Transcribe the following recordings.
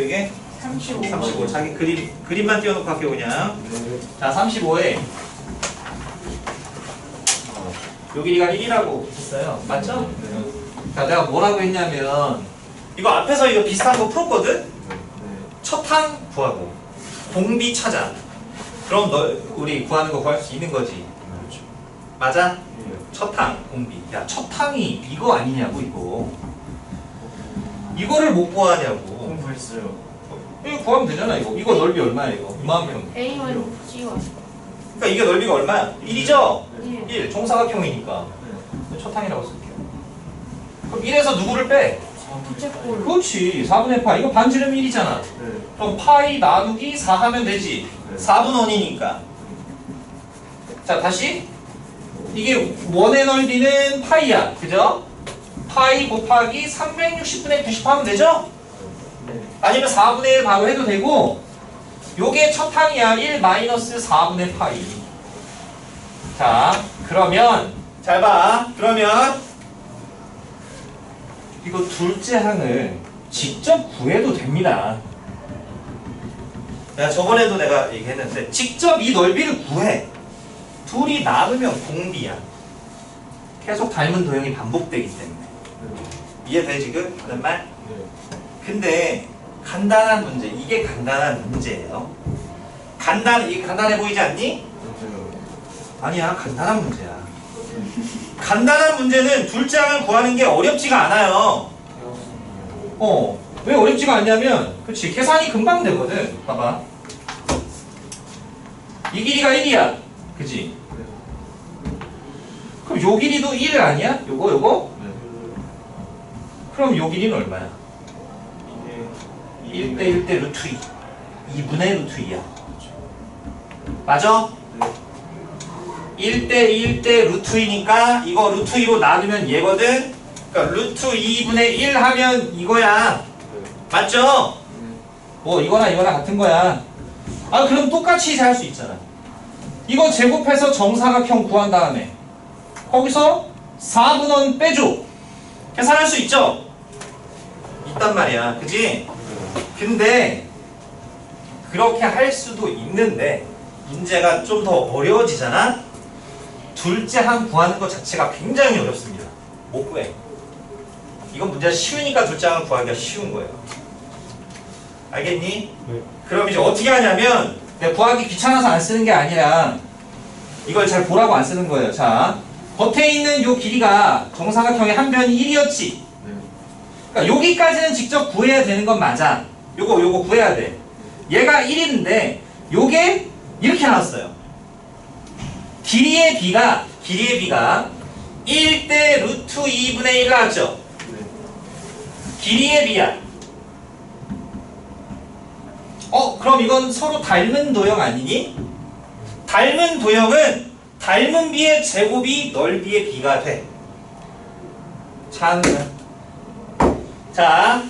이게 35. 35 자기 그림 그림만 띄워놓고 할게요 그냥. 자 35에. 요 길이가 1이라고 했어요. 맞죠? 자 내가 뭐라고 했냐면 이거 앞에서 이거 비슷한 거 풀었거든? 첫항 구하고 공비 찾아 그럼 너 우리 구하는 거 구할 수 있는 거지. 맞아? 첫항 공비. 야 첫항이 이거 아니냐고 이거. 이거를 못 구하냐고 공부했어요. 이거 구하면 되잖아 이거 이거 넓이 얼마야 이거 이만큼 A만 G와. 그러니까 이게 넓이가 얼마야? 1이죠? 네. 1 종사각형이니까 첫항이라고 쓸게요 그럼 1에서 누구를 빼? 부채꼴. 그렇지 4분의 파이 이거 반지름 1이잖아 네. 그럼 파이 나누기 4 하면 되지 네. 4분 원이니까 자 다시 이게 원의 넓이는 파이야 그죠? 파이 곱하기 360분의 90 하면 되죠? 네. 아니면 4분의 1 바로 해도 되고 요게 첫 항이야. 1 마이너스 4분의 파이. 자 그러면 잘 봐. 그러면 이거 둘째 항을 직접 구해도 됩니다. 야 저번에도 내가 얘기했는데 직접 이 넓이를 구해. 둘이 나누면 공비야. 계속 닮은 도형이 반복되기 때문에. 이해돼 지금? 하는 말? 네. 근데 간단한 문제 이게 간단한 문제예요 간단 이게 간단해 보이지 않니? 아니야 간단한 문제야 간단한 문제는 둘째 항을 구하는 게 어렵지가 않아요 어 왜 어렵지가 않냐면 그치 계산이 금방 되거든 봐봐 이 길이가 1이야 그치 그럼 요 길이도 1 아니야? 요거 요거? 그럼 요 길이는 얼마야? 1대 1대 루트 2 2분의 루트 2야 맞아? 1대 1대 루트 2니까 이거 루트 2로 나누면 얘거든 그러니까 루트 2분의 1 하면 이거야 맞죠? 뭐 이거나 이거나 같은 거야 아 그럼 똑같이 할수 있잖아 이거 제곱해서 정사각형 구한 다음에 거기서 4분원 빼줘 계산할 수 있죠? 있단 말이야 그지? 근데 그렇게 할 수도 있는데 문제가 좀 더 어려워지잖아? 둘째 항 구하는 것 자체가 굉장히 어렵습니다 못 구해 이건 문제가 쉬우니까 둘째 항을 구하기가 쉬운 거예요 알겠니? 네. 그럼 이제 어떻게 하냐면 내가 구하기 귀찮아서 안 쓰는 게 아니라 이걸 잘 보라고 안 쓰는 거예요 자 겉에 있는 요 길이가 정사각형의 한 변이 1이었지 그러니까 여기까지는 직접 구해야 되는 건 맞아. 요거 요거 구해야 돼. 얘가 1인데 요게 이렇게 나왔어요. 길이의 비가 길이의 비가 1 대 루트 2분의 1 나왔죠. 길이의 비야. 어 그럼 이건 서로 닮은 도형 아니니? 닮은 도형은 닮은 비의 제곱이 넓이의 비가 돼. 참. 자,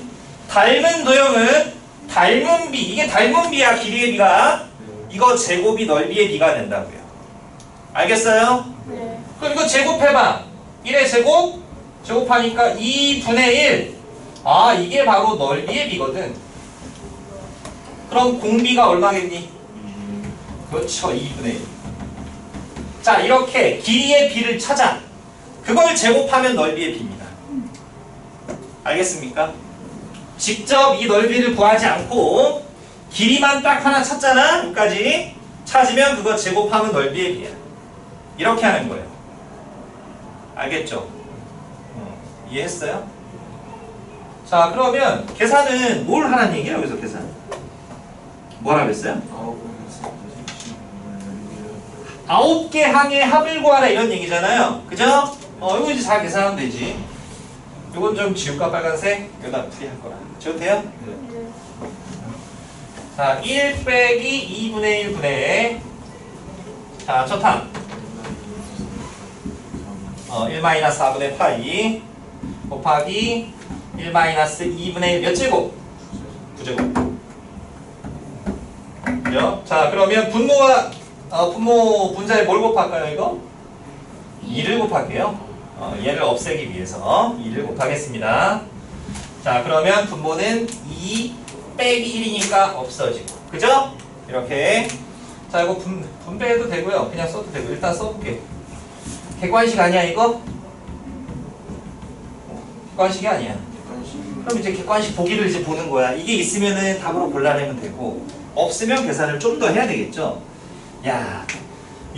닮은 도형은 닮은 비, 이게 닮은 비야, 길이의 비가. 이거 제곱이 넓이의 비가 된다고요. 알겠어요? 네. 그럼 이거 제곱해봐. 1의 제곱, 제곱하니까 2분의 1. 아, 이게 바로 넓이의 비거든. 그럼 공비가 얼마겠니? 그렇죠, 2분의 1. 자, 이렇게 길이의 비를 찾아. 그걸 제곱하면 넓이의 비입니다. 알겠습니까? 직접 이 넓이를 구하지 않고 길이만 딱 하나 찾잖아 여기까지 찾으면 그거 제곱하면 넓이의 비야 이렇게 하는 거예요 알겠죠? 어, 이해했어요? 자 그러면 계산은 뭘 하라는 얘기예요 여기서 계산 뭐 하라고 했어요? 아홉 개 항의 합을 구하라 이런 얘기잖아요 그죠? 어 이거 이제 잘 계산하면 되지 이건 좀 지울까 빨간색? 여기다 풀이할 거라 지워도 돼요? 네. 자, 1 빼기 2분의 1 분의 자, 첫 항. 어, 1 마이너스 4분의 파이 곱하기 1 마이너스 2분의 1 몇 제곱? 9제곱. 그죠? 자, 그러면 분모와 어, 분모 분자에 뭘 곱할까요, 이거? 2를 곱할게요. 어, 얘를 없애기 위해서 2를 곱하겠습니다. 자, 그러면 분모는 2 빼기 1이니까 없어지고. 그죠? 이렇게. 자, 이거 분, 분배해도 되고요. 그냥 써도 되고. 일단 써볼게. 객관식 아니야, 이거? 객관식이 아니야. 그럼 이제 객관식 보기를 이제 보는 거야. 이게 있으면은 답으로 골라내면 되고, 없으면 계산을 좀 더 해야 되겠죠? 야,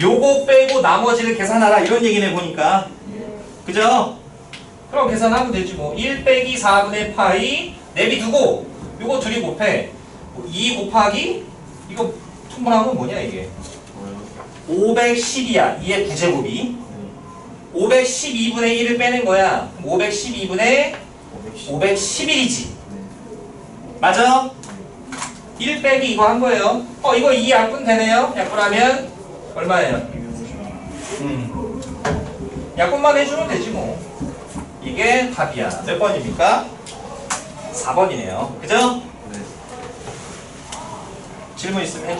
요거 빼고 나머지를 계산하라. 이런 얘기네, 보니까. 그죠? 그럼 계산하면 되지 뭐. 1 빼기 4분의 파이 내비두고 요거 둘이 곱해. 2 곱하기 이거 건 뭐냐 이게? 뭐요? 512야. 2의 9제곱이. 네. 512분의 1을 빼는 거야. 512분의 510. 511이지. 네. 맞아? 1 빼기 이거 한 거예요. 어 이거 2 약분 되네요. 약분하면 얼마예요? 250. 음. 약분만 해주면 되지 뭐. 이게 답이야. 몇 번입니까? 4번이네요. 그죠? 네. 질문 있으면 해.